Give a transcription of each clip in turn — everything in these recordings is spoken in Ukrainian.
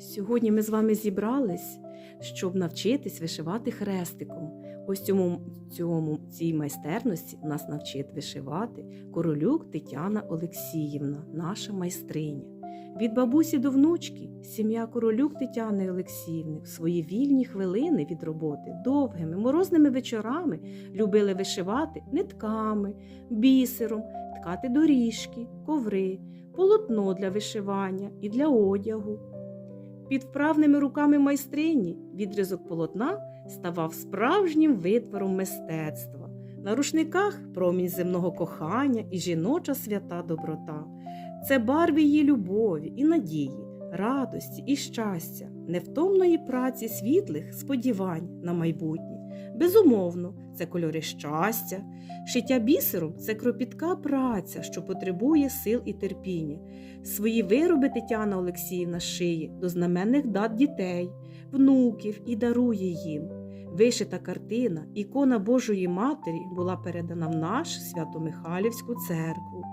Сьогодні ми з вами зібрались, щоб навчитись вишивати хрестиком. Ось цьому, цьому цій майстерності нас навчить вишивати королюк Тетяна Олексіївна, наша майстриня. Від бабусі до внучки сім'я королюк Тетяни Олексіївни в свої вільні хвилини від роботи довгими морозними вечорами любили вишивати нитками, бісером, ткати доріжки, коври, полотно для вишивання і для одягу. Під вправними руками майстрині відрізок полотна ставав справжнім витвором мистецтва. На рушниках промінь земного кохання і жіноча свята доброта. Це барви її любові і надії, радості і щастя, невтомної праці світлих сподівань на майбутнє. Безумовно, це кольори щастя. Шиття бісером це кропітка праця, що потребує сил і терпіння. Свої вироби Тетяна Олексіївна шиє до знаменних дат дітей, внуків і дарує їм. Вишита картина, ікона Божої Матері була передана в наш Свято-Михайлівську церкву.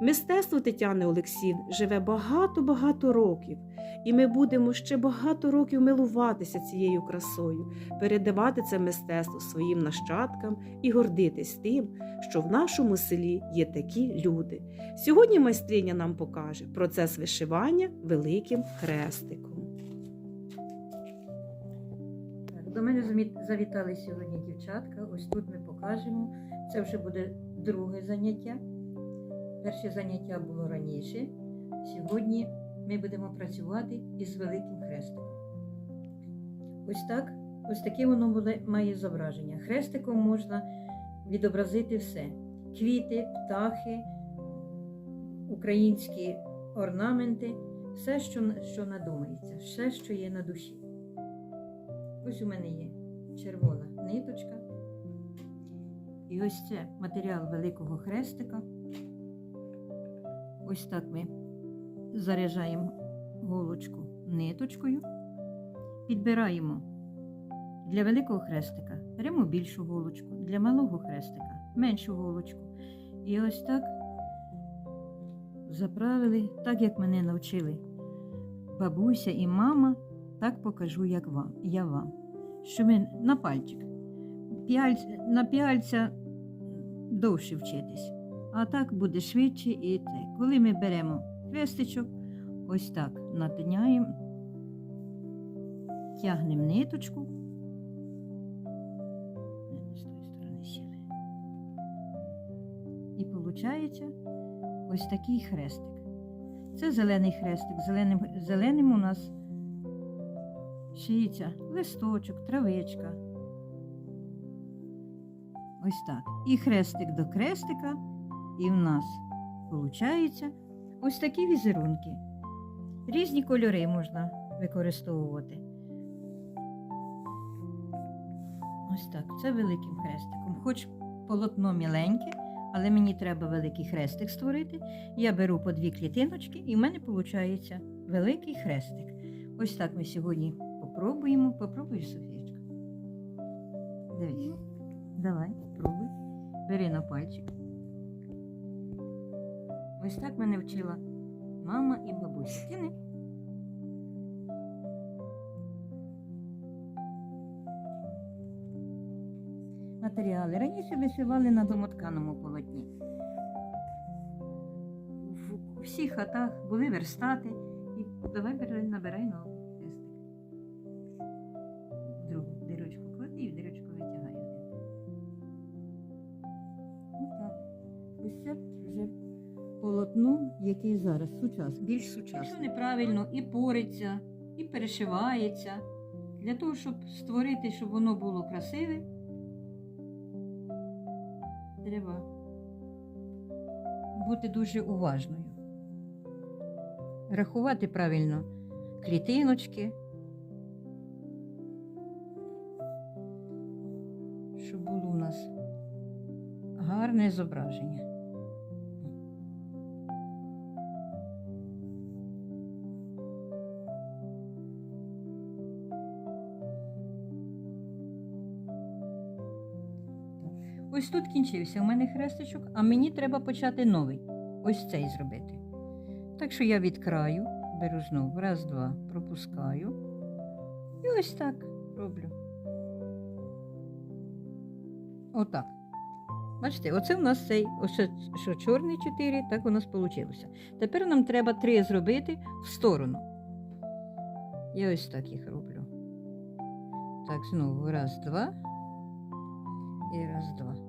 Мистецтво Тетяни Олексіївни живе багато-багато років, і ми будемо ще багато років милуватися цією красою, передавати це мистецтво своїм нащадкам і гордитись тим, що в нашому селі є такі люди. Сьогодні майстриня нам покаже процес вишивання великим хрестиком. До мене завітали сьогодні дівчатка. Ось тут ми покажемо. Це вже буде друге заняття. Перше заняття було раніше. Сьогодні ми будемо працювати із великим хрестиком. Ось так, ось таке воно має зображення. Хрестиком можна відобразити все: квіти, птахи, українські орнаменти, все, що, що надумається, все, що є на душі. Ось у мене є червона ниточка. І ось це матеріал великого хрестика. Ось так ми заряджаємо голочку ниточкою, підбираємо для великого хрестика, беремо більшу голочку, для малого хрестика меншу голочку. І ось так заправили, так як мене навчили бабуся і мама, так покажу, як вам, я вам. Що ми на пальчик. На піальця довше вчитись. А так буде швидше і це. Коли ми беремо хрестичок, ось так натиняємо, тягнемо ниточку. З тої сторони сіли. І виходить ось такий хрестик. Це зелений хрестик. Зеленим, зеленим у нас шиється листочок, травичка. Ось так. І хрестик до крестика, і в нас виходить ось такі візерунки. Різні кольори можна використовувати. Ось так. Це великим хрестиком. Хоч полотно міленьке, але мені треба великий хрестик створити. Я беру по дві клітиночки, і в мене виходить великий хрестик. Ось так ми сьогодні попробуємо. Попробуй, Софієчка. Дивись. Давай, пробуй. Бери на пальчик. Ось так мене вчила мама і бабуся. Матеріали. Раніше вишивали на домотканому полотні. В всіх хатах були верстати. І давай набирай новий полотно, яке зараз сучас, більш сучасне. Якщо неправильно і пориться, і перешивається. Для того, щоб створити, щоб воно було красиве, треба бути дуже уважною. Рахувати правильно клітиночки, щоб було у нас гарне зображення. Ось тут кінчився у мене хрестичок, а мені треба почати новий. Ось цей зробити. Так що я від краю беру знову. Раз, два, пропускаю. І ось так роблю. Отак. Бачите, оце у нас цей, ось що чорний 4, так у нас вийшло. Тепер нам треба три зробити в сторону. Я ось так їх роблю. Так, знову раз, два. І раз, два.